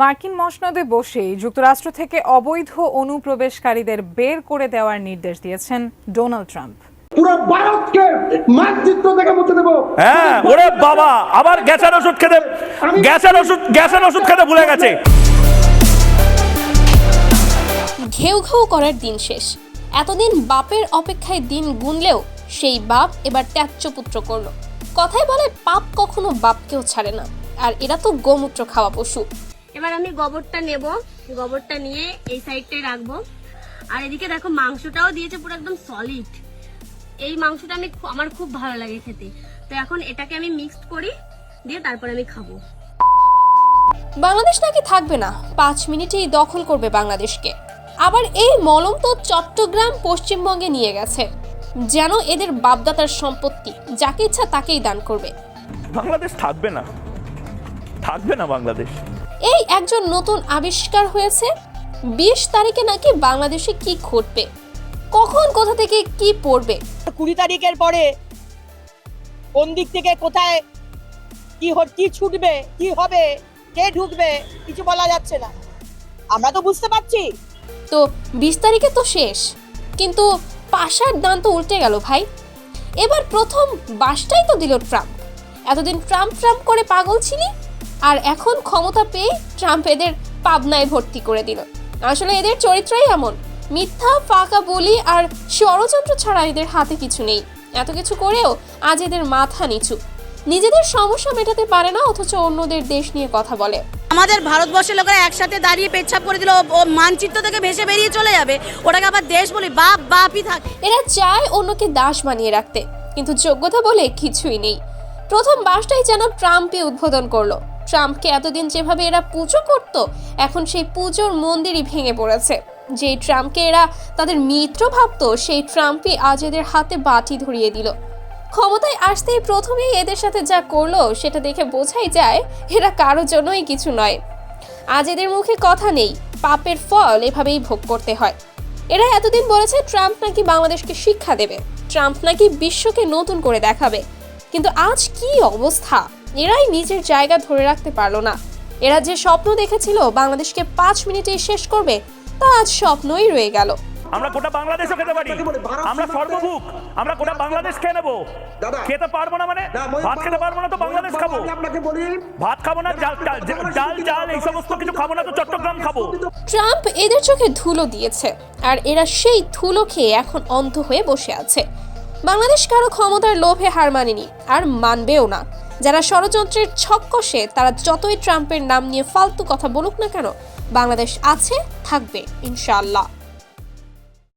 মার্কিন মসনদে বসেই যুক্তরাষ্ট্র থেকে অবৈধ অনুপ্রবেশকারীদের বের করে দেওয়ার নির্দেশ দিয়েছেন ডোনাল্ড ট্রাম্প। পুরো ভারতকে মানচিত্র থেকে মুছে দেবো। হ্যাঁ ওরে বাবা আবার গ্যাসের ওষুধ খেতে গ্যাসের ওষুধ গ্যাসের ওষুধ খেতে ভুলে গেছে। ঘেউ ঘেউ করার দিন শেষ। এতদিন বাপের অপেক্ষায় দিন গুনলেও সেই বাপ এবার ত্যায্য পুত্র করল। কথায় বলে পাপ কখনো বাপকেও ছাড়ে না। আর এরা তো গোমূত্র খাওয়া পশু। এবার আমি গোবরটা নেব। গোবরটা নিয়ে এই সাইডটাই রাখব। আর এদিকে দেখো মাংসটাও দিয়েছে পুরো একদম সলিড এই মাংসটা আমি আমার খুব ভালো লাগে খেতে। তো এখন এটাকে আমি মিক্সড করি দিয়ে তারপর আমি খাব। বাংলাদেশ নাকি থাকবে না? পাঁচ মিনিটেই দখল করবে বাংলাদেশকে। আবার এই মলম তো চট্টগ্রাম পশ্চিমবঙ্গে নিয়ে গেছে। যেন এদের বাপদাতার সম্পত্তি যাকে ইচ্ছা তাকেই দান করবে। বাংলাদেশ থাকবে না। থাকবে না বাংলাদেশ। একজন নতুন আবিষ্কার হয়েছে। বিশ তারিখে নাকি বাংলাদেশে কি ঘটবে? কখন কোথা থেকে কি পড়বে? কুড়ি তারিখের পরে কোন দিক থেকে কোথায় কি কি ছুটবে কি হবে কে ঢুকবে কিছু বলা যাচ্ছে না। আমরা তো বুঝতে পারছি। তো বিশ তারিখে তো শেষ কিন্তু পাশার দান তো উল্টে গেল ভাই। এবার প্রথম বাসটাই তো দিল ট্রাম্প। এতদিন ট্রাম্প ট্রাম্প করে পাগল ছিলি? আর এখন ক্ষমতা পেয়ে ট্রাম্প এদের পাবনায় ভর্তি করে দিল। আসলে এদের চরিত্রই এমন। মিথ্যা ফাঁকা বলি আর ষড়যন্ত্র ছাড়া এদের হাতে কিছু নেই। এত কিছু করেও আজ এদের মাথা নিচু। নিজেদের সমস্যা মেটাতে পারে না অথচ অন্যদের দেশ নিয়ে কথা বলে। আমাদের ভারতবর্ষের লোকেরা একসাথে দাঁড়িয়ে পেচ্ছাপ করে দিল ও মানচিত্র থেকে ভেসে বেরিয়ে চলে যাবে। ওটাকে আবার দেশ বলি বাপ বাপই থাকে। এরা চায় অন্যকে দাস বানিয়ে রাখতে কিন্তু যোগ্যতা বলে কিছুই নেই। প্রথম বাসটাই যেন ট্রাম্পই উদ্বোধন করল। ট্রাম্পকে এতদিন যেভাবে এরা পুজো করত, এখন সেই পুজোর মন্দিরই ভেঙে পড়েছে। যেই ট্রাম্পকে এরা তাদের মিত্র ভাবতো, সেই ট্রাম্পই আজ এদের হাতে বাটি ধরিয়ে দিল। ক্ষমতায় আসতেই প্রথমেই এদের সাথে যা করল, সেটা দেখে বোঝাই যায়, এরা কারও জন্যই কিছু নয়। আজ এদের মুখে কথা নেই, পাপের ফল এভাবেই ভোগ করতে হয়। এরা এতদিন বলেছে ট্রাম্প নাকি বাংলাদেশকে শিক্ষা দেবে, ট্রাম্প নাকি বিশ্বকে নতুন করে দেখাবে। কিন্তু আজ কি অবস্থা? এরাই নিজের জায়গা ধরে রাখতে পারল না। এরা যে স্বপ্ন দেখেছিল বাংলাদেশকে পাঁচ মিনিটে শেষ করবে তা আজ স্বপ্নই রয়ে গেল। আমরা গোটা বাংলাদেশও খেতে পারি। আমরা সর্বভুক আমরা গোটা বাংলাদেশ খেয়ে নেব। খেতে পারব না মানে ভাত খেতে পারব না তো বাংলাদেশ খাব। আমি আপনাকে বলি। ভাত খাব না ডাল এই সমস্ত কিছু খাব না তো চট্টগ্রাম খাব। ট্রাম্প এদের চোখে ধুলো দিয়েছে আর এরা সেই ধুলো খেয়ে এখন অন্ধ হয়ে বসে আছে। বাংলাদেশ কারও ক্ষমতার লোভে হার মানেনি আর মানবেও না। যারা ষড়যন্ত্রের ছক কষে তারা যতই ট্রাম্পের নাম নিয়ে ফালতু কথা বলুক না কেন, বাংলাদেশ আছে, থাকবে, ইনশাআল্লাহ।